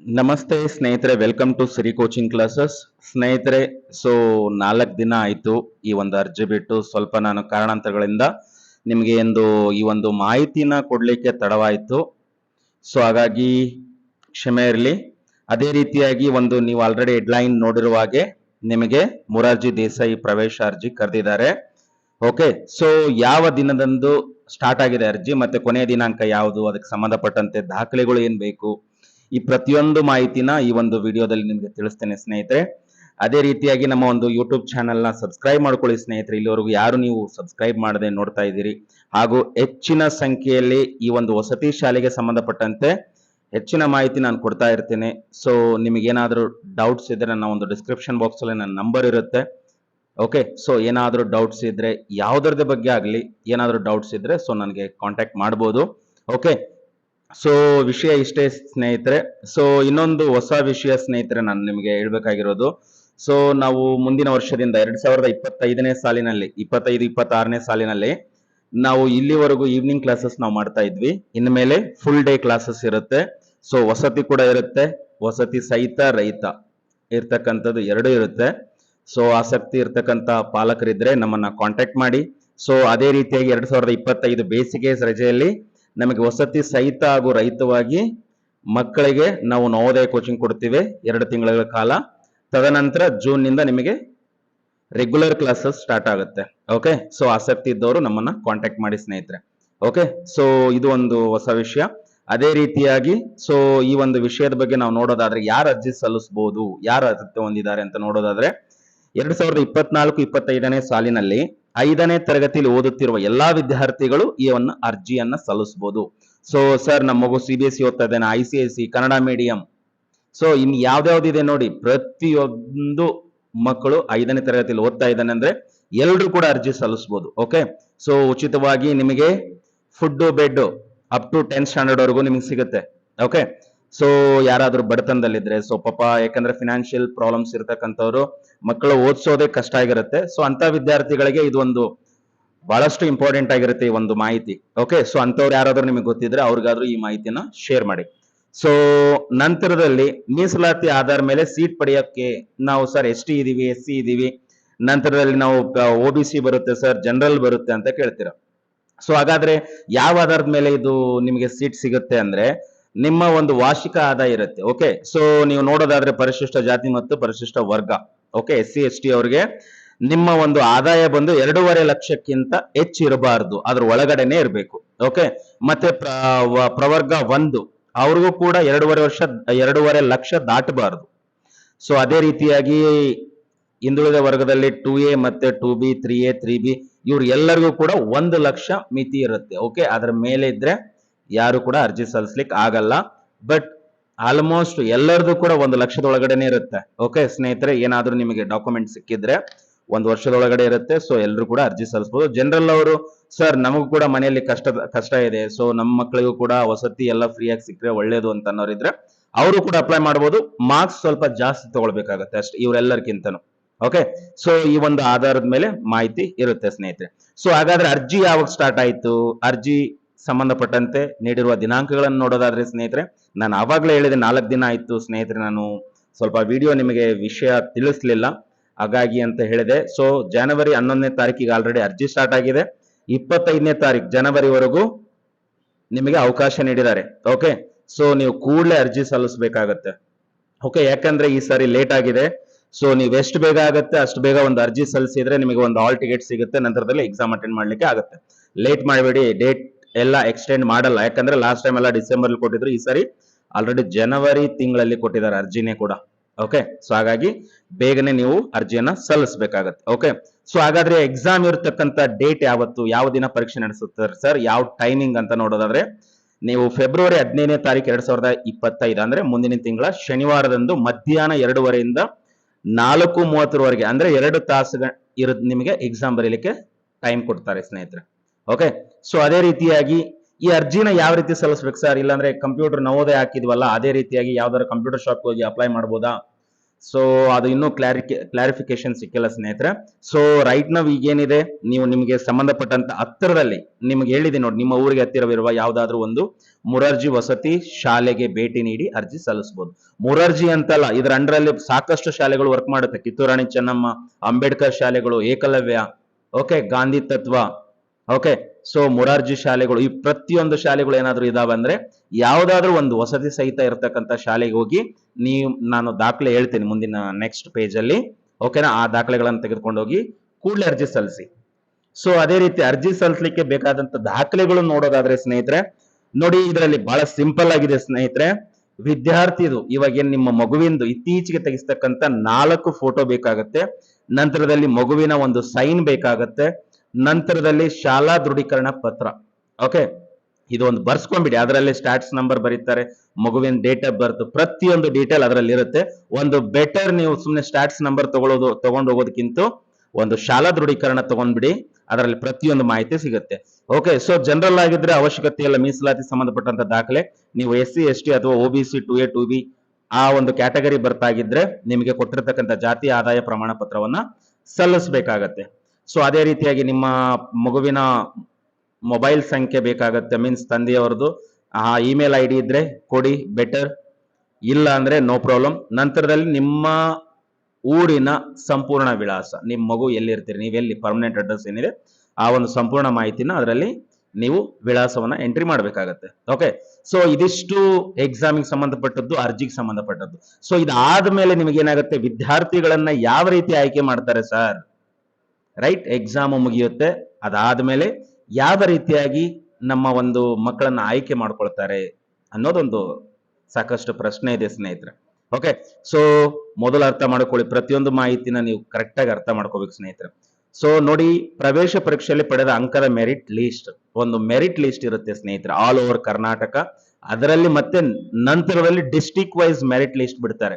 ನಮಸ್ತೆ ಸ್ನೇಹಿತರೆ welcome to Siri coaching classes ಸ್ನೇಹಿತರೆ ಸೊ ನಾಲ್ಕು ದಿನ ಆಯಿತು ಈ ಒಂದು ಅರ್ಜಿ ಬಿಟ್ಟು, ಸ್ವಲ್ಪ ನಾನು ಕಾರಣಾಂತರಗಳಿಂದ ನಿಮಗೆ ಒಂದು, ಈ ಒಂದು ಮಾಹಿತಿನ ಕೊಡಲಿಕ್ಕೆ ತಡವಾಯಿತು. ಸೊ ಹಾಗಾಗಿ ಕ್ಷಮೆ ಇರಲಿ. ಅದೇ ರೀತಿಯಾಗಿ ಒಂದು ನೀವು ಆಲ್ರೆಡಿ ಹೆಡ್ಲೈನ್ ನೋಡಿರುವ ಹಾಗೆ ನಿಮಗೆ ಮುರಾರ್ಜಿ ದೇಸಾಯಿ ಪ್ರವೇಶ ಅರ್ಜಿ ಕರೆದಿದ್ದಾರೆ. ಓಕೆ ಸೊ ಯಾವ ದಿನದಂದು ಸ್ಟಾರ್ಟ್ ಆಗಿದೆ ಅರ್ಜಿ, ಮತ್ತೆ ಕೊನೆಯ ದಿನಾಂಕ ಯಾವುದು, ಅದಕ್ಕೆ ಸಂಬಂಧಪಟ್ಟಂತೆ ದಾಖಲೆಗಳು ಏನು ಬೇಕು ಈ ಪ್ರತಿಯೊಂದು ಮಾಹಿತಿನ ಈ ಒಂದು ವಿಡಿಯೋದಲ್ಲಿ ನಿಮಗೆ ತಿಳಿಸ್ತೇನೆ ಸ್ನೇಹಿತರೆ. ಅದೇ ರೀತಿಯಾಗಿ ನಮ್ಮ ಒಂದು ಯೂಟ್ಯೂಬ್ ಚಾನೆಲ್ನ ಸಬ್ಸ್ಕ್ರೈಬ್ ಮಾಡ್ಕೊಳ್ಳಿ ಸ್ನೇಹಿತರೆ. ಇಲ್ಲಿವರೆಗೂ ಯಾರು ನೀವು ಸಬ್ಸ್ಕ್ರೈಬ್ ಮಾಡದೆ ನೋಡ್ತಾ ಇದ್ದೀರಿ? ಹಾಗೂ ಹೆಚ್ಚಿನ ಸಂಖ್ಯೆಯಲ್ಲಿ ಈ ಒಂದು ವಸತಿ ಶಾಲೆಗೆ ಸಂಬಂಧಪಟ್ಟಂತೆ ಹೆಚ್ಚಿನ ಮಾಹಿತಿ ನಾನು ಕೊಡ್ತಾ ಇರ್ತೇನೆ. ಸೊ ನಿಮಗೇನಾದರೂ ಡೌಟ್ಸ್ ಇದ್ದರೆ ನನ್ನ ಒಂದು ಡಿಸ್ಕ್ರಿಪ್ಷನ್ ಬಾಕ್ಸಲ್ಲಿ ನನ್ನ ನಂಬರ್ ಇರುತ್ತೆ. ಓಕೆ ಸೊ ಏನಾದರೂ ಡೌಟ್ಸ್ ಇದ್ದರೆ ಯಾವುದರದ ಬಗ್ಗೆ ಆಗಲಿ, ಏನಾದರೂ ಡೌಟ್ಸ್ ಇದ್ದರೆ ಸೊ ನನಗೆ ಕಾಂಟ್ಯಾಕ್ಟ್ ಮಾಡ್ಬೋದು. ಓಕೆ ಸೊ ವಿಷಯ ಇಷ್ಟೇ ಸ್ನೇಹಿತರೆ. ಸೊ ಇನ್ನೊಂದು ಹೊಸ ವಿಷಯ ಸ್ನೇಹಿತರೆ ನಾನು ನಿಮಗೆ ಹೇಳ್ಬೇಕಾಗಿರೋದು. ಸೊ ನಾವು ಮುಂದಿನ ವರ್ಷದಿಂದ ಎರಡ್ ಸಾವಿರದ ಇಪ್ಪತ್ತೈದನೇ ಸಾಲಿನಲ್ಲಿ, ಇಪ್ಪತ್ತೈದು, ಇಪ್ಪತ್ತಾರನೇ ಸಾಲಿನಲ್ಲಿ ನಾವು ಇಲ್ಲಿವರೆಗೂ ಈವ್ನಿಂಗ್ ಕ್ಲಾಸಸ್ ನಾವು ಮಾಡ್ತಾ ಇದ್ವಿ. ಇನ್ಮೇಲೆ ಫುಲ್ ಡೇ ಕ್ಲಾಸಸ್ ಇರುತ್ತೆ. ಸೊ ವಸತಿ ಕೂಡ ಇರುತ್ತೆ. ವಸತಿ ಸಹಿತ ರೈತ ಇರ್ತಕ್ಕಂಥದ್ದು ಎರಡೂ ಇರುತ್ತೆ. ಸೊ ಆಸಕ್ತಿ ಇರ್ತಕ್ಕಂಥ ಪಾಲಕರಿದ್ರೆ ನಮ್ಮನ್ನ ಕಾಂಟ್ಯಾಕ್ಟ್ ಮಾಡಿ. ಸೊ ಅದೇ ರೀತಿಯಾಗಿ ಎರಡ್ ಸಾವಿರದ ಇಪ್ಪತ್ತೈದು ಬೇಸಿಗೆ ರಜೆಯಲ್ಲಿ ನಮಗೆ ವಸತಿ ಸಹಿತ ಹಾಗೂ ರಹಿತವಾಗಿ ಮಕ್ಕಳಿಗೆ ನಾವು ನವೋದಯ ಕೋಚಿಂಗ್ ಕೊಡ್ತೀವಿ ಎರಡು ತಿಂಗಳ ಕಾಲ. ತದನಂತರ ಜೂನ್ನಿಂದ ನಿಮಗೆ ರೆಗ್ಯುಲರ್ ಕ್ಲಾಸಸ್ ಸ್ಟಾರ್ಟ್ ಆಗುತ್ತೆ. ಓಕೆ ಸೊ ಆಸಕ್ತಿ ಇದ್ದವರು ನಮ್ಮನ್ನ ಕಾಂಟ್ಯಾಕ್ಟ್ ಮಾಡಿ ಸ್ನೇಹಿತರೆ. ಓಕೆ ಸೊ ಇದು ಒಂದು ಹೊಸ ವಿಷಯ. ಅದೇ ರೀತಿಯಾಗಿ ಸೊ ಈ ಒಂದು ವಿಷಯದ ಬಗ್ಗೆ ನಾವು ನೋಡೋದಾದ್ರೆ ಯಾರು ಅರ್ಜಿ ಸಲ್ಲಿಸಬಹುದು ಯಾರು ಅರ್ಹತೆ ಹೊಂದಿದ್ದಾರೆ ಅಂತ ನೋಡೋದಾದ್ರೆ, ಎರಡ್ ಸಾವಿರದ ಇಪ್ಪತ್ನಾಲ್ಕು, ಇಪ್ಪತ್ತೈದನೇ ಸಾಲಿನಲ್ಲಿ ಐದನೇ ತರಗತಿಯಲ್ಲಿ ಓದುತ್ತಿರುವ ಎಲ್ಲಾ ವಿದ್ಯಾರ್ಥಿಗಳು ಈ ಒಂದು ಅರ್ಜಿಯನ್ನ ಸಲ್ಲಿಸಬಹುದು ಸೊ ಸರ್ ನಮ್ಮ ಮಗು ಸಿ ಬಿ ಎಸ್ ಸಿ ಓದ್ತಾ ಇದ್ದಾನೆ I C I C Kannada medium so ಇನ್ ಯಾವ್ದಾವ್ದಿದೆ ನೋಡಿ, ಪ್ರತಿಯೊಂದು ಮಕ್ಕಳು ಐದನೇ ತರಗತಿಯಲ್ಲಿ ಓದ್ತಾ ಇದ್ದಾನೆ ಅಂದ್ರೆ ಎಲ್ಲರೂ ಕೂಡ ಅರ್ಜಿ ಸಲ್ಲಿಸಬಹುದು ಓಕೆ ಸೊ ಉಚಿತವಾಗಿ ನಿಮಗೆ food bed up to tenth standard ವರೆಗೂ ನಿಮಗೆ ಸಿಗುತ್ತೆ ಓಕೆ ಸೊ ಯಾರಾದ್ರೂ ಬಡತನದಲ್ಲಿದ್ರೆ ಸೊ ಪಾಪ ಯಾಕಂದ್ರೆ ಫಿನಾನ್ಷಿಯಲ್ ಪ್ರಾಬ್ಲಮ್ಸ್ ಇರ್ತಕ್ಕಂಥವ್ರು, ಮಕ್ಕಳು ಓದಿಸೋದೇ ಕಷ್ಟ ಆಗಿರುತ್ತೆ. ಸೊ ಅಂತ ವಿದ್ಯಾರ್ಥಿಗಳಿಗೆ ಇದು ಒಂದು ಬಹಳಷ್ಟು ಇಂಪಾರ್ಟೆಂಟ್ ಆಗಿರುತ್ತೆ ಈ ಒಂದು ಮಾಹಿತಿ. ಓಕೆ ಸೊ ಅಂತವ್ರು ಯಾರಾದ್ರೂ ನಿಮಗೆ ಗೊತ್ತಿದ್ರೆ ಅವ್ರಿಗಾದ್ರೂ ಈ ಮಾಹಿತಿನ ಶೇರ್ ಮಾಡಿ. ಸೊ ನಂತರದಲ್ಲಿ ಮೀಸಲಾತಿ ಆಧಾರ ಮೇಲೆ ಸೀಟ್ ಪಡೆಯೋಕ್ಕೆ ನಾವು ಸರ್ ಎಸ್ ಟಿ ಇದೀವಿ, ಎಸ್ ಸಿ ಇದೀವಿ. ನಂತರದಲ್ಲಿ ನಾವು ಒ ಬಿ ಸಿ ಬರುತ್ತೆ ಸರ್ ಜನರಲ್ ಬರುತ್ತೆ ಅಂತ ಕೇಳ್ತೀರ. ಸೊ ಹಾಗಾದ್ರೆ ಯಾವ ಆಧಾರದ ಮೇಲೆ ಇದು ನಿಮಗೆ ಸೀಟ್ ಸಿಗುತ್ತೆ ಅಂದ್ರೆ ನಿಮ್ಮ ಒಂದು ವಾರ್ಷಿಕ ಆದಾಯ ಇರುತ್ತೆ ಓಕೆ ಸೊ ನೀವು ನೋಡೋದಾದ್ರೆ ಪರಿಶಿಷ್ಟ ಜಾತಿ ಮತ್ತು ಪರಿಶಿಷ್ಟ ವರ್ಗ okay S C S T ಅವರಿಗೆ ನಿಮ್ಮ ಒಂದು ಆದಾಯ ಬಂದು ಎರಡೂವರೆ ಲಕ್ಷಕ್ಕಿಂತ ಹೆಚ್ಚು ಇರಬಾರದು, ಅದ್ರ ಒಳಗಡೆನೆ ಇರಬೇಕು ಓಕೆ ಮತ್ತೆ ಪ್ರವರ್ಗ ಒಂದು, ಅವ್ರಿಗೂ ಕೂಡ ಎರಡೂವರೆ ವರ್ಷ, ಎರಡೂವರೆ ಲಕ್ಷ ದಾಟಬಾರದು. ಸೊ ಅದೇ ರೀತಿಯಾಗಿ ಹಿಂದುಳಿದ ವರ್ಗದಲ್ಲಿ ಟೂ ಎ ಮತ್ತೆ two B three A three B ಇವ್ರು ಎಲ್ಲರಿಗೂ ಕೂಡ ಒಂದು ಲಕ್ಷ ಮಿತಿ ಇರುತ್ತೆ ಓಕೆ ಅದ್ರ ಮೇಲೆ ಇದ್ರೆ ಯಾರು ಕೂಡ ಅರ್ಜಿ ಸಲ್ಲಿಸ್ಲಿಕ್ಕೆ ಆಗಲ್ಲ. ಬಟ್ ಆಲ್ಮೋಸ್ಟ್ ಎಲ್ಲರದು ಕೂಡ ಒಂದು ಲಕ್ಷದೊಳಗಡೆನೆ ಇರುತ್ತೆ. ಓಕೆ ಸ್ನೇಹಿತರೆ, ಏನಾದರೂ ನಿಮಗೆ ಡಾಕ್ಯುಮೆಂಟ್ ಸಿಕ್ಕಿದ್ರೆ ಒಂದು ವರ್ಷದೊಳಗಡೆ ಇರುತ್ತೆ. ಸೊ ಎಲ್ಲರೂ ಕೂಡ ಅರ್ಜಿ ಸಲ್ಲಿಸಬಹುದು ಜನರಲ್ ಅವರು ಸರ್ ನಮಗೂ ಕೂಡ ಮನೆಯಲ್ಲಿ ಕಷ್ಟ ಕಷ್ಟ ಇದೆ. ಸೊ ನಮ್ಮ ಮಕ್ಕಳಿಗೂ ಕೂಡ ವಸತಿ ಎಲ್ಲ ಫ್ರೀಯಾಗಿ ಸಿಕ್ಕರೆ ಒಳ್ಳೇದು ಅಂತ ಅನ್ನೋರಿದ್ರೆ, ಅವರು ಕೂಡ ಅಪ್ಲೈ ಮಾಡಬಹುದು ಮಾರ್ಕ್ಸ್ ಸ್ವಲ್ಪ ಜಾಸ್ತಿ ತಗೊಳ್ಬೇಕಾಗತ್ತೆ ಅಷ್ಟೇ ಇವರೆಲ್ಲರಿಗಿಂತನೂ ಓಕೆ ಸೊ ಈ ಒಂದು ಆಧಾರದ ಮೇಲೆ ಮಾಹಿತಿ ಇರುತ್ತೆ, ಸ್ನೇಹಿತರೆ. ಸೊ ಹಾಗಾದ್ರೆ ಅರ್ಜಿ ಯಾವಾಗ ಸ್ಟಾರ್ಟ್ ಆಯ್ತು? ಅರ್ಜಿ ಸಂಬಂಧಪಟ್ಟಂತೆ ನೀಡಿರುವ ದಿನಾಂಕಗಳನ್ನು ನೋಡೋದಾದ್ರೆ ಸ್ನೇಹಿತರೆ, ನಾನು ಆವಾಗಲೇ ಹೇಳಿದೆ ನಾಲ್ಕು ದಿನ ಆಯಿತು ಸ್ನೇಹಿತರೆ, ನಾನು ಸ್ವಲ್ಪ ವಿಡಿಯೋ ನಿಮಗೆ ವಿಷಯ ತಿಳಿಸ್ಲಿಲ್ಲ. ಹಾಗಾಗಿ ಅಂತ ಹೇಳಿದೆ. ಸೊ ಜನವರಿ ಹನ್ನೊಂದನೇ ತಾರೀಕಿಗೆ ಆಲ್ರೆಡಿ ಅರ್ಜಿ ಸ್ಟಾರ್ಟ್ ಆಗಿದೆ. ಇಪ್ಪತ್ತೈದನೇ ತಾರೀಕು ಜನವರಿವರೆಗೂ ನಿಮಗೆ ಅವಕಾಶ ನೀಡಿದ್ದಾರೆ. ಓಕೆ ಸೊ ನೀವು ಕೂಡಲೇ ಅರ್ಜಿ ಸಲ್ಲಿಸಬೇಕಾಗತ್ತೆ. ಓಕೆ ಯಾಕಂದ್ರೆ ಈ ಸಾರಿ ಲೇಟ್ ಆಗಿದೆ. ಸೊ ನೀವು ಎಷ್ಟು ಬೇಗ ಆಗುತ್ತೆ, ಅಷ್ಟು ಬೇಗ ಒಂದು ಅರ್ಜಿ ಸಲ್ಲಿಸಿದ್ರೆ ನಿಮಗೆ ಒಂದು ಹಾಲ್ ಟಿಕೆಟ್ ಸಿಗುತ್ತೆ. ನಂತರದಲ್ಲಿ ಎಕ್ಸಾಮ್ ಅಟೆಂಡ್ ಮಾಡ್ಲಿಕ್ಕೆ ಆಗುತ್ತೆ. ಲೇಟ್ ಮಾಡಬೇಡಿ. ಡೇಟ್ ಎಲ್ಲ ಎಕ್ಸ್ಟೆಂಡ್ ಮಾಡಲ್ಲ. ಯಾಕಂದ್ರೆ ಲಾಸ್ಟ್ ಟೈಮ್ ಎಲ್ಲ ಡಿಸೆಂಬರ್ ಕೊಟ್ಟಿದ್ರು. ಈ ಸರಿ ಆಲ್ರೆಡಿ ಜನವರಿ ತಿಂಗಳಲ್ಲಿ ಕೊಟ್ಟಿದ್ದಾರೆ ಅರ್ಜಿನೇ ಕೂಡ. ಓಕೆ ಸೊ ಹಾಗಾಗಿ ಬೇಗನೆ ನೀವು ಅರ್ಜಿಯನ್ನ ಸಲ್ಲಿಸಬೇಕಾಗತ್ತೆ. ಓಕೆ ಸೊ ಹಾಗಾದ್ರೆ ಎಕ್ಸಾಮ್ ಇರತಕ್ಕಂತ ಡೇಟ್ ಯಾವತ್ತು? ಯಾವ ದಿನ ಪರೀಕ್ಷೆ ನಡೆಸುತ್ತಾರೆ ಸರ್ ಯಾವ ಟೈಮಿಂಗ್ ಅಂತ ನೋಡೋದಾದ್ರೆ ನೀವು ಫೆಬ್ರವರಿ ಹದಿನೈದನೇ ತಾರೀಕು ಎರಡ್ ಸಾವಿರದ ಇಪ್ಪತ್ತೈದು ಅಂದ್ರೆ ಮುಂದಿನ ತಿಂಗಳ ಶನಿವಾರದಂದು ಮಧ್ಯಾಹ್ನ ಎರಡೂವರೆಯಿಂದ ನಾಲ್ಕು ಮೂವತ್ತರವರೆಗೆ, ಅಂದ್ರೆ ಎರಡು ತಾಸು ಇರ ನಿಮಗೆ ಎಕ್ಸಾಮ್ ಬರೀಲಿಕ್ಕೆ ಟೈಮ್ ಕೊಡ್ತಾರೆ ಸ್ನೇಹಿತರೆ. ಓಕೆ ಸೊ ಅದೇ ರೀತಿಯಾಗಿ ಈ ಅರ್ಜಿನ ಯಾವ ರೀತಿ ಸಲ್ಲಿಸ್ಬೇಕು ಸರ್ ಇಲ್ಲಾಂದ್ರೆ ಕಂಪ್ಯೂಟರ್ ನವೋದಯ ಹಾಕಿದ್ವಲ್ಲ, ಅದೇ ರೀತಿಯಾಗಿ ಯಾವ್ದಾದ್ರು ಕಂಪ್ಯೂಟರ್ ಶಾಪ್ ಹೋಗಿ ಅಪ್ಲೈ ಮಾಡ್ಬೋದಾ? ಸೊ ಅದು ಇನ್ನೂ ಕ್ಲಾರಿಕೆ ಕ್ಲಾರಿಫಿಕೇಶನ್ ಸಿಕ್ಕಿಲ್ಲ ಸ್ನೇಹಿತರೆ. ಸೊ ರೈಟ್ ನಾವ್ ಈಗೇನಿದೆ? ನೀವು ನಿಮಗೆ ಸಂಬಂಧಪಟ್ಟಂತ ಹತ್ತಿರದಲ್ಲಿ ನಿಮ್ಗೆ ಹೇಳಿದೆ ನೋಡಿ, ನಿಮ್ಮ ಊರಿಗೆ ಹತ್ತಿರವಿರುವ ಯಾವ್ದಾದ್ರು ಒಂದು ಮುರಾರ್ಜಿ ವಸತಿ ಶಾಲೆಗೆ ಭೇಟಿ ನೀಡಿ ಅರ್ಜಿ ಸಲ್ಲಿಸಬಹುದು ಮುರಾರ್ಜಿ ಅಂತಲ್ಲ, ಇದರ ಅಂಡರಲ್ಲಿ ಸಾಕಷ್ಟು ಶಾಲೆಗಳು ವರ್ಕ್ ಮಾಡುತ್ತೆ. ಕಿತ್ತೂರಾಣಿ ಚೆನ್ನಮ್ಮ, ಅಂಬೇಡ್ಕರ್ ಶಾಲೆಗಳು ಏಕಲವ್ಯ ಓಕೆ ಗಾಂಧಿ ತತ್ವ ಓಕೆ ಸೊ ಮೊರಾರ್ಜಿ ಶಾಲೆಗಳು, ಈ ಪ್ರತಿಯೊಂದು ಶಾಲೆಗಳು ಏನಾದರೂ ಇದಾವೆ ಅಂದ್ರೆ ಯಾವ್ದಾದ್ರು ಒಂದು ವಸತಿ ಸಹಿತ ಇರತಕ್ಕಂತ ಶಾಲೆಗೆ ಹೋಗಿ ನೀವು, ನಾನು ದಾಖಲೆ ಹೇಳ್ತೀನಿ ಮುಂದಿನ ನೆಕ್ಸ್ಟ್ ಪೇಜ್ ಅಲ್ಲಿ. ಓಕೆನಾ ಆ ದಾಖಲೆಗಳನ್ನು ತೆಗೆದುಕೊಂಡು ಹೋಗಿ ಕೂಡಲೇ ಅರ್ಜಿ ಸಲ್ಲಿಸಿ. ಸೊ ಅದೇ ರೀತಿ ಅರ್ಜಿ ಸಲ್ಲಿಸಲಿಕ್ಕೆ ಬೇಕಾದಂತ ದಾಖಲೆಗಳು ನೋಡೋದಾದ್ರೆ ಸ್ನೇಹಿತರೆ, ನೋಡಿ ಇದರಲ್ಲಿ ಬಹಳ ಸಿಂಪಲ್ ಆಗಿದೆ ಸ್ನೇಹಿತರೆ. ವಿದ್ಯಾರ್ಥಿದು ಇವಾಗ ಏನ್ ನಿಮ್ಮ ಮಗುವಿಂದು ಇತ್ತೀಚೆಗೆ ತೆಗಿಸ್ತಕ್ಕಂತ ನಾಲ್ಕು ಫೋಟೋ ಬೇಕಾಗತ್ತೆ. ನಂತರದಲ್ಲಿ ಮಗುವಿನ ಒಂದು ಸೈನ್ ಬೇಕಾಗತ್ತೆ. ನಂತರದಲ್ಲಿ ಶಾಲಾ ದೃಢೀಕರಣ ಪತ್ರ. ಓಕೆ ಇದು ಒಂದು ಬರ್ಸ್ಕೊಂಡ್ಬಿಡಿ ಅದರಲ್ಲಿ ಸ್ಟಾಟ್ಸ್ ನಂಬರ್ ಬರೀತಾರೆ, ಮಗುವಿನ ಡೇಟ್ ಆಫ್ ಬರ್ತ್ ಪ್ರತಿಯೊಂದು ಡೀಟೇಲ್ ಅದರಲ್ಲಿ ಇರುತ್ತೆ ಒಂದು ಬೆಟರ್ ನೀವು ಸುಮ್ಮನೆ ಸ್ಟಾಟ್ಸ್ ನಂಬರ್ ತಗೊಳ್ಳೋದು ತಗೊಂಡು ಹೋಗೋದಕ್ಕಿಂತ ಒಂದು ಶಾಲಾ ದೃಢೀಕರಣ ತಗೊಂಡ್ಬಿಡಿ. ಅದರಲ್ಲಿ ಪ್ರತಿಯೊಂದು ಮಾಹಿತಿ ಸಿಗುತ್ತೆ. ಓಕೆ ಸೊ ಜನರಲ್ ಆಗಿದ್ರೆ ಅವಶ್ಯಕತೆ ಇಲ್ಲ, ಮೀಸಲಾತಿ ಸಂಬಂಧಪಟ್ಟಂತ ದಾಖಲೆ. ನೀವು ಎಸ್ ಸಿ ಎಸ್ ಟಿ ಅಥವಾ O B C two A two B ಆ ಒಂದು ಕ್ಯಾಟಗರಿ ಬರ್ತಾಗಿದ್ರೆ ನಿಮಗೆ ಕೊಟ್ಟಿರ್ತಕ್ಕಂಥ ಜಾತಿ ಆದಾಯ ಪ್ರಮಾಣ ಪತ್ರವನ್ನ ಸಲ್ಲಿಸಬೇಕಾಗತ್ತೆ. ಸೊ ಅದೇ ರೀತಿಯಾಗಿ ನಿಮ್ಮ ಮಗುವಿನ ಮೊಬೈಲ್ ಸಂಖ್ಯೆ ಬೇಕಾಗತ್ತೆ ಮೀನ್ಸ್ ತಂದೆಯವರದು. ಆ ಇಮೇಲ್ ಐ ಡಿ ಇದ್ರೆ ಕೊಡಿ ಬೆಟರ್ ಇಲ್ಲ ಅಂದ್ರೆ ನೋ ಪ್ರಾಬ್ಲಮ್ ನಂತರದಲ್ಲಿ ನಿಮ್ಮ ಊರಿನ ಸಂಪೂರ್ಣ ವಿಳಾಸ, ನಿಮ್ಮ ಮಗು ಎಲ್ಲಿರ್ತೀರಿ ನೀವೆಲ್ಲಿ ಪರ್ಮನೆಂಟ್ ಅಡ್ರೆಸ್ ಏನಿದೆ, ಆ ಒಂದು ಸಂಪೂರ್ಣ ಮಾಹಿತಿನ ಅದರಲ್ಲಿ ನೀವು ವಿಳಾಸವನ್ನ ಎಂಟ್ರಿ ಮಾಡಬೇಕಾಗತ್ತೆ. ಓಕೆ ಸೊ ಇದಿಷ್ಟು ಎಕ್ಸಾಮಿಗೆ ಸಂಬಂಧಪಟ್ಟದ್ದು, ಅರ್ಜಿಗೆ ಸಂಬಂಧಪಟ್ಟದ್ದು. ಸೊ ಇದಾದ್ಮೇಲೆ ಮೇಲೆ ನಿಮಗೇನಾಗುತ್ತೆ, ವಿದ್ಯಾರ್ಥಿಗಳನ್ನ ಯಾವ ರೀತಿ ಆಯ್ಕೆ ಮಾಡ್ತಾರೆ ಸರ್ ರೈಟ್ ಎಕ್ಸಾಮ್ ಮುಗಿಯುತ್ತೆ. ಅದಾದ್ಮೇಲೆ ಯಾವ ರೀತಿಯಾಗಿ ನಮ್ಮ ಒಂದು ಮಕ್ಕಳನ್ನ ಆಯ್ಕೆ ಮಾಡ್ಕೊಳ್ತಾರೆ ಅನ್ನೋದೊಂದು ಸಾಕಷ್ಟು ಪ್ರಶ್ನೆ ಇದೆ ಸ್ನೇಹಿತರೆ. ಓಕೆ ಸೊ ಮೊದಲು ಅರ್ಥ ಮಾಡ್ಕೊಳ್ಳಿ. ಪ್ರತಿಯೊಂದು ಮಾಹಿತಿನ ನೀವು ಕರೆಕ್ಟ್ ಆಗಿ ಅರ್ಥ ಮಾಡ್ಕೋಬೇಕು ಸ್ನೇಹಿತರೆ. ಸೊ ನೋಡಿ, ಪ್ರವೇಶ ಪರೀಕ್ಷೆಯಲ್ಲಿ ಪಡೆದ ಅಂಕದ ಮೆರಿಟ್ ಲಿಸ್ಟ್ ಒಂದು ಮೆರಿಟ್ ಲಿಸ್ಟ್ ಇರುತ್ತೆ ಸ್ನೇಹಿತರೆ ಆಲ್ ಓವರ್ ಕರ್ನಾಟಕ. ಅದರಲ್ಲಿ ಮತ್ತೆ ನಂತರದಲ್ಲಿ ಡಿಸ್ಟಿಕ್ ವೈಸ್ ಮೆರಿಟ್ ಲಿಸ್ಟ್ ಬಿಡ್ತಾರೆ.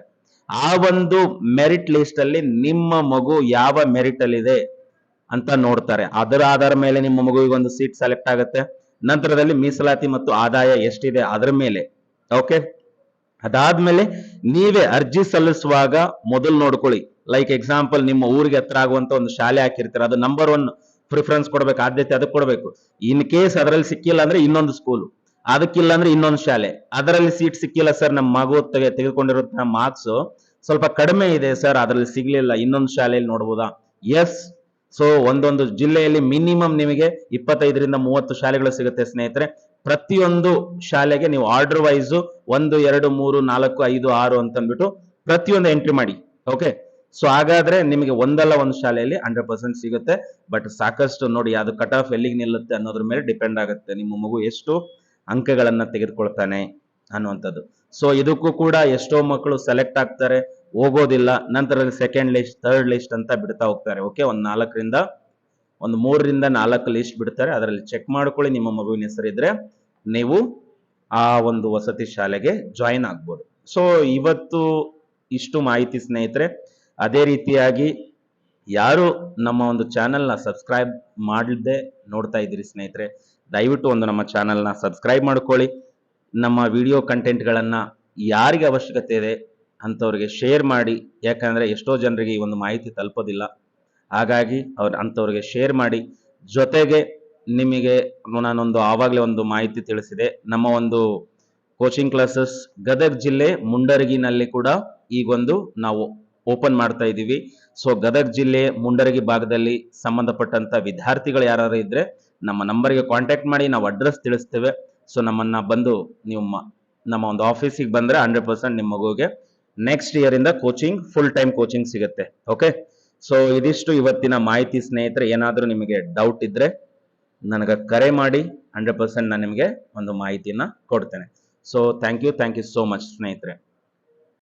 ಆ ಒಂದು ಮೆರಿಟ್ ಲಿಸ್ಟ್ ಅಲ್ಲಿ ನಿಮ್ಮ ಮಗು ಯಾವ ಮೆರಿಟ್ ಅಲ್ಲಿ ಇದೆ? ಅಂತ ನೋಡ್ತಾರೆ. ಅದರ ಆಧಾರ ಮೇಲೆ ನಿಮ್ಮ ಮಗುವಿಗೆ ಒಂದು ಸೀಟ್ ಸೆಲೆಕ್ಟ್ ಆಗುತ್ತೆ. ನಂತರದಲ್ಲಿ ಮೀಸಲಾತಿ ಮತ್ತು ಆದಾಯ ಎಷ್ಟಿದೆ ಅದರ ಮೇಲೆ. ಓಕೆ ಅದಾದ್ಮೇಲೆ ನೀವೇ ಅರ್ಜಿ ಸಲ್ಲಿಸುವಾಗ ಮೊದಲು ನೋಡ್ಕೊಳ್ಳಿ. ಲೈಕ್ ಎಕ್ಸಾಂಪಲ್ ನಿಮ್ಮ ಊರಿಗೆ ಹತ್ರ ಆಗುವಂತ ಒಂದು ಶಾಲೆ ಹಾಕಿರ್ತೀರ, ಅದು ನಂಬರ್ ಒನ್ ಪ್ರಿಫರೆನ್ಸ್ ಕೊಡ್ಬೇಕು, ಆದ್ಯತೆ ಅದಕ್ಕೆ ಕೊಡಬೇಕು. ಇನ್ ಕೇಸ್ ಅದರಲ್ಲಿ ಸಿಕ್ಕಿಲ್ಲ ಅಂದ್ರೆ ಇನ್ನೊಂದು ಸ್ಕೂಲ್ ಅದಕ್ಕಿಲ್ಲ ಅಂದ್ರೆ ಇನ್ನೊಂದು ಶಾಲೆ. ಅದರಲ್ಲಿ ಸೀಟ್ ಸಿಕ್ಕಿಲ್ಲ ಸರ್ ನಮ್ಮ ಮಗು ತೆಗೆ ತೆಗೆದುಕೊಂಡಿರೋ ಮಾರ್ಕ್ಸ್ ಸ್ವಲ್ಪ ಕಡಿಮೆ ಇದೆ ಸರ್ ಅದರಲ್ಲಿ ಸಿಗ್ಲಿಲ್ಲ. ಇನ್ನೊಂದು ಶಾಲೆಯಲ್ಲಿ ನೋಡ್ಬೋದಾ? ಎಸ್ ಸೊ ಒಂದೊಂದು ಜಿಲ್ಲೆಯಲ್ಲಿ ಮಿನಿಮಮ್ ನಿಮಗೆ ಇಪ್ಪತ್ತೈದರಿಂದ ಮೂವತ್ತು ಶಾಲೆಗಳು ಸಿಗುತ್ತೆ ಸ್ನೇಹಿತರೆ. ಪ್ರತಿಯೊಂದು ಶಾಲೆಗೆ ನೀವು ಆರ್ಡರ್ ವೈಸ್ ಒಂದು, ಎರಡು, ಮೂರು, ನಾಲ್ಕು, ಐದು, ಆರು ಅಂತ ಅಂದ್ಬಿಟ್ಟು ಪ್ರತಿಯೊಂದು ಎಂಟ್ರಿ ಮಾಡಿ. ಓಕೆ ಸೊ ಹಾಗಾದ್ರೆ ನಿಮಗೆ ಒಂದಲ್ಲ ಒಂದು ಶಾಲೆಯಲ್ಲಿ ಹಂಡ್ರೆಡ್ ಪರ್ಸೆಂಟ್ ಸಿಗುತ್ತೆ. ಬಟ್ ಸಾಕಷ್ಟು ನೋಡಿ ಅದು ಕಟ್ ಆಫ್ ಎಲ್ಲಿಗೆ ನಿಲ್ಲುತ್ತೆ ಅನ್ನೋದ್ರ ಮೇಲೆ ಡಿಪೆಂಡ್ ಆಗುತ್ತೆ. ನಿಮ್ಮ ಮಗು ಎಷ್ಟು ಅಂಕಗಳನ್ನ ತೆಗೆದುಕೊಳ್ತಾನೆ ಅನ್ನುವಂಥದ್ದು. ಸೊ ಇದಕ್ಕೂ ಕೂಡ ಎಷ್ಟೋ ಮಕ್ಕಳು ಸೆಲೆಕ್ಟ್ ಆಗ್ತಾರೆ, ಹೋಗೋದಿಲ್ಲ. ನಂತರ ಸೆಕೆಂಡ್ ಲಿಸ್ಟ್ ಥರ್ಡ್ ಲಿಸ್ಟ್ ಅಂತ ಬಿಡ್ತಾ ಹೋಗ್ತಾರೆ. ಓಕೆ ಒಂದು ನಾಲ್ಕರಿಂದ, ಒಂದು ಮೂರರಿಂದ ನಾಲ್ಕು ಲಿಸ್ಟ್ ಬಿಡ್ತಾರೆ. ಅದರಲ್ಲಿ ಚೆಕ್ ಮಾಡ್ಕೊಳ್ಳಿ. ನಿಮ್ಮ ಮಗುವಿನ ಹೆಸರಿದ್ರೆ ನೀವು ಆ ಒಂದು ವಸತಿ ಶಾಲೆಗೆ ಜಾಯಿನ್ ಆಗ್ಬೋದು. ಸೊ ಇವತ್ತು ಇಷ್ಟು ಮಾಹಿತಿ ಸ್ನೇಹಿತರೆ. ಅದೇ ರೀತಿಯಾಗಿ ಯಾರು ನಮ್ಮ ಒಂದು ಚಾನೆಲ್ನ ಸಬ್ಸ್ಕ್ರೈಬ್ ಮಾಡದೆ ನೋಡ್ತಾ ಇದ್ದೀರಿ ಸ್ನೇಹಿತರೆ, ದಯವಿಟ್ಟು ಒಂದು ನಮ್ಮ ಚಾನೆಲ್ನ ಸಬ್ಸ್ಕ್ರೈಬ್ ಮಾಡ್ಕೊಳ್ಳಿ. ನಮ್ಮ ವಿಡಿಯೋ ಕಂಟೆಂಟ್ಗಳನ್ನು ಯಾರಿಗೆ ಅವಶ್ಯಕತೆ ಇದೆ ಅಂಥವ್ರಿಗೆ ಶೇರ್ ಮಾಡಿ. ಯಾಕಂದರೆ ಎಷ್ಟೋ ಜನರಿಗೆ ಈ ಒಂದು ಮಾಹಿತಿ ತಲುಪೋದಿಲ್ಲ. ಹಾಗಾಗಿ ಅವ್ರು ಅಂಥವ್ರಿಗೆ ಶೇರ್ ಮಾಡಿ. ಜೊತೆಗೆ ನಿಮಗೆ ನಾನೊಂದು ಆವಾಗಲೇ ಒಂದು ಮಾಹಿತಿ ತಿಳಿಸಿದೆ. ನಮ್ಮ ಒಂದು ಕೋಚಿಂಗ್ ಕ್ಲಾಸಸ್ ಗದಗ್ ಜಿಲ್ಲೆ ಮುಂಡರಗಿನಲ್ಲಿ ಕೂಡ ಈಗೊಂದು ನಾವು ಓಪನ್ ಮಾಡ್ತಾ ಇದ್ದೀವಿ. ಸೊ ಗದಗ್ ಜಿಲ್ಲೆ ಮುಂಡರಗಿ ಭಾಗದಲ್ಲಿ ಸಂಬಂಧಪಟ್ಟಂತ ವಿದ್ಯಾರ್ಥಿಗಳು ಯಾರು ಇದ್ರೆ ನಮ್ಮ ನಂಬರ್ಗೆ ಕಾಂಟ್ಯಾಕ್ಟ್ ಮಾಡಿ. ನಾವು ಅಡ್ರೆಸ್ ತಿಳಿಸ್ತೇವೆ. ಸೊ ನಮ್ಮನ್ನ ಬಂದು ನೀವು ನಮ್ಮ ಒಂದು ಆಫೀಸಿಗೆ ಬಂದ್ರೆ ಹಂಡ್ರೆಡ್ ಪರ್ಸೆಂಟ್ ನಿಮ್ಮ ಮಗುಗೆ ನೆಕ್ಸ್ಟ್ ಇಯರ್ ಇಂದ ಕೋಚಿಂಗ್ ಫುಲ್ ಟೈಮ್ ಕೋಚಿಂಗ್ ಸಿಗುತ್ತೆ. ಓಕೆ ಸೊ ಇದಿಷ್ಟು ಇವತ್ತಿನ ಮಾಹಿತಿ ಸ್ನೇಹಿತರೆ, ಏನಾದರೂ ನಿಮಗೆ ಡೌಟ್ ಇದ್ದರೆ ನನಗೆ ಕರೆ ಮಾಡಿ ಹಂಡ್ರೆಡ್ ಪರ್ಸೆಂಟ್ ನಾನು ನಿಮಗೆ ಒಂದು ಮಾಹಿತಿನ ಕೊಡ್ತೇನೆ. So thank you thank you so much ಸ್ನೇಹಿತರೆ.